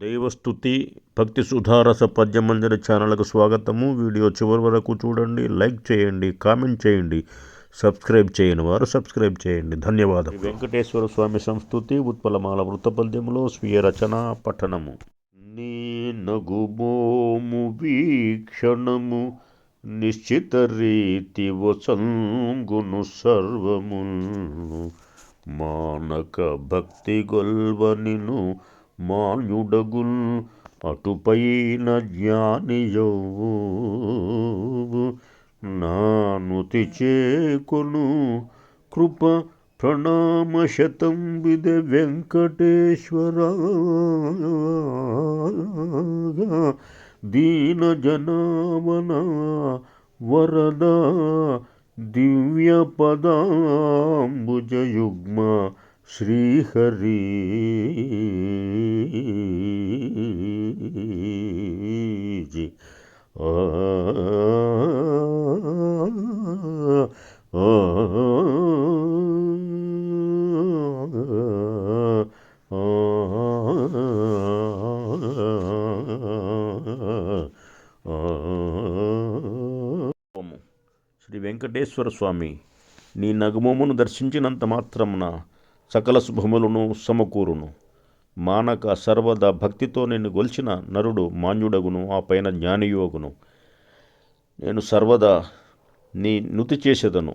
దైవస్థుతి భక్తి సుధారస పద్యమంజరి ఛానల్కు స్వాగతము. వీడియో చివరి వరకు చూడండి లైక్ చేయండి కామెంట్ చేయండి సబ్స్క్రైబ్ చేయని వారు సబ్స్క్రైబ్ చేయండి. ధన్యవాదం వెంకటేశ్వర స్వామి సంస్థుతి ఉత్పలమాల వృత్తపద్యములో స్వీయ రచన పఠనము. నీ నగుమోము వీక్షణము నిశ్చిత రీతి వసంగును సర్వమును. మానక భక్తి గొల్వనిను మాన్యుడగుల్ అటుపైన జ్ఞానియవు నానుతి చేకొను కృప ప్రణామ శతం విద వెంకటేశ్వర. దీన జనావన వరద దివ్య పదాంబుజయుగ్మ శ్రీహరి. జీ. ఆ. శ్రీ వెంకటేశ్వర స్వామి నీ నగమమును దర్శించినంత మాత్రమున సకల శుభములను సమకూరును. మానక సర్వదా భక్తితో నేను గొల్చిన నరుడు మాన్యుడగును ఆ పైన జ్ఞానియోగును నేను సర్వదా నీ నుతి చేసేదను.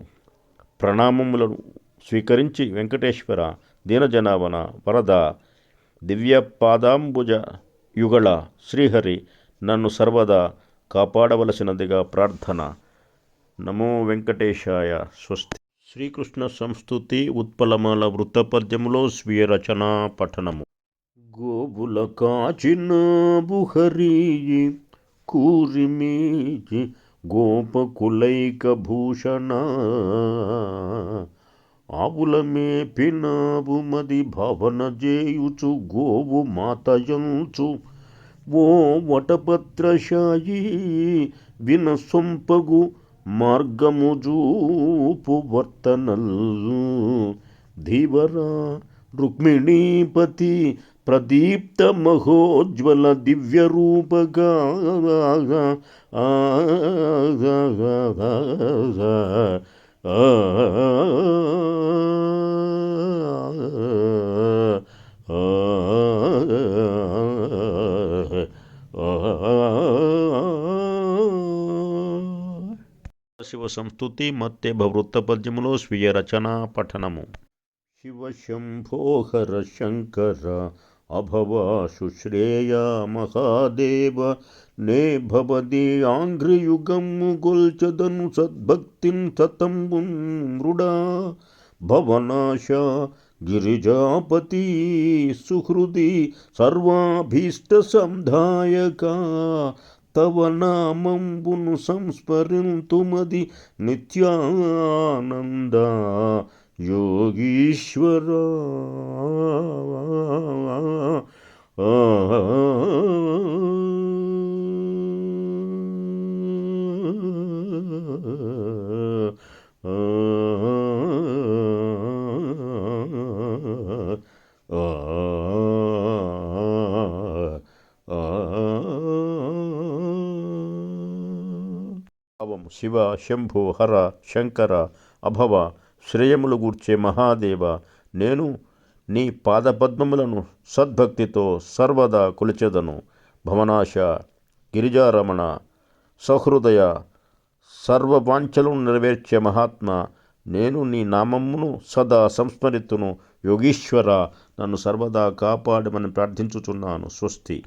ప్రణామములను స్వీకరించి వెంకటేశ్వర దీనజనావన వరద దివ్యపాదాంబుజ యుగళ శ్రీహరి నన్ను సర్వదా కాపాడవలసినదిగా ప్రార్థన. నమో వెంకటేశాయ స్వస్తి. శ్రీకృష్ణ సంస్థుతి ఉత్పలమాల వృత్తపద్యములో స్వీయ రచన పఠనము. గోవుల కాచిన బుహరీ కూరిమీచి గోపకులైక భూషణ ఆవుల మేపినావు మది భవన చేయుచు గోవు మాతయంచు ఓ వటపత్రశాయి వినసొంపగు మార్గము చూపు వర్తనల్లు ధీవరా రుక్మిణీపతి ప్రదీప్త మహోజ్వల దివ్య రూపగా ఆ शिवसंस्तुति मत्तेभवृत्तपद्यमलो स्वीयरचना पठनमु शिव शम्भो हर शङ्कर अभवा शुश्रेया महादेव ने भवति आङ्घ्रियुगं गुल्चदनुसद्भक्तिं सतम्बुं मृडा भवनाशा गिरिजापती सुहृदि सर्वाभीष्टसम्दायका తవ నామంబును సంస్మరింతుమది నిత్యానంద యోగీశ్వర. శివ శంభు హర శంకర అభవ శ్రేయములు గూర్చే మహాదేవ నేను నీ పాదపద్మములను సద్భక్తితో సర్వదా కొలిచెదను. భవనాశ గిరిజారమణ సహృదయ సర్వవాంఛలను నెరవేర్చే మహాత్మ నేను నీ నామమును సదా సంస్మరితును యోగీశ్వర నన్ను సర్వదా కాపాడమని ప్రార్థించుచున్నాను. స్వస్తి.